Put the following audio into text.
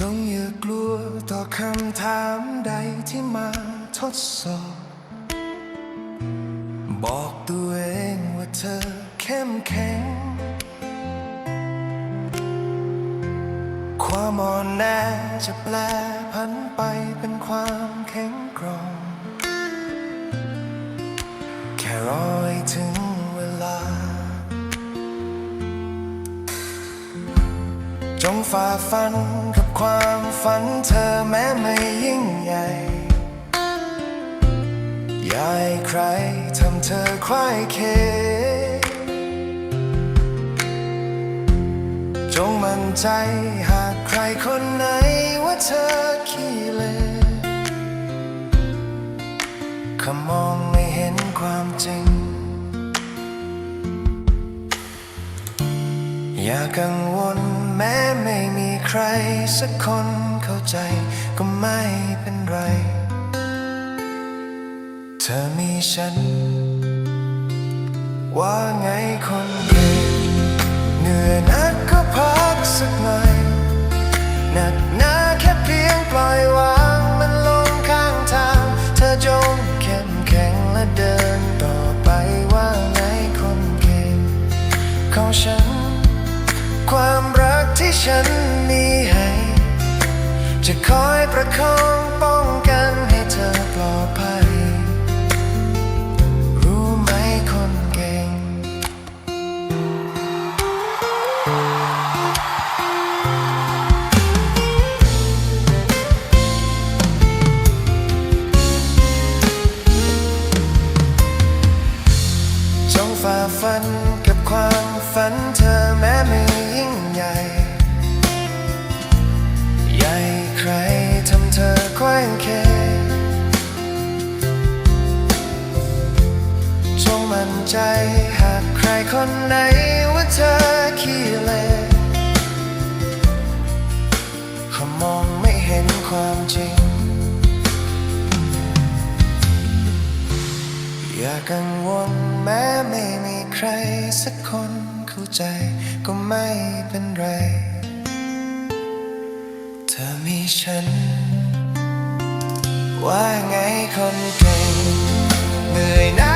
จงอย่ากลัวต่อคำถามใดที่มาทดสอบ บอกตัวเองว่าเธอเข้มแข็ง ความอ่อนแอจะแปลพันไปเป็นความแข็งกร่งแค่รอให้ถึงเวลา จงฝ่าฟัน ฝันเธอแม้ไม่ยิ่งใหญ่อย่าให้ใครทำเธอควายเค จงมั่นใจหากใครคนไหนว่าเธอขี้เลเขมองไม่เห็นความจริง อย่ากังวลแม้ไม่มีใครสักคน เข้าใจก็ไม่เป็นไร เธอมีฉัน ว่าไงคนเก่งเหนื่อยนักก็พักสักหน่อยหนักหนาแค่เพียงปล่อยวางมันลงข้างทาง เธอจงเข้มแข็งและเดินต่อไปว่าไงคนเก่งของฉัน ความรักที่ฉันมี จะคอยประคองป้องกันให้เธอปลอดภัย รู้ไหมคนเก่ง จงฝ่าฟันกับความฝันเธอแม้ไม่ ว่าเธอขี้เลเขามองไม่เห็นความจริง อย่ากังวลแม้ไม่มีใครสักคนเข้าใจก็ไม่เป็นไร เธอมีฉัน ว่าไงคนเก่งเหนื่อยนัก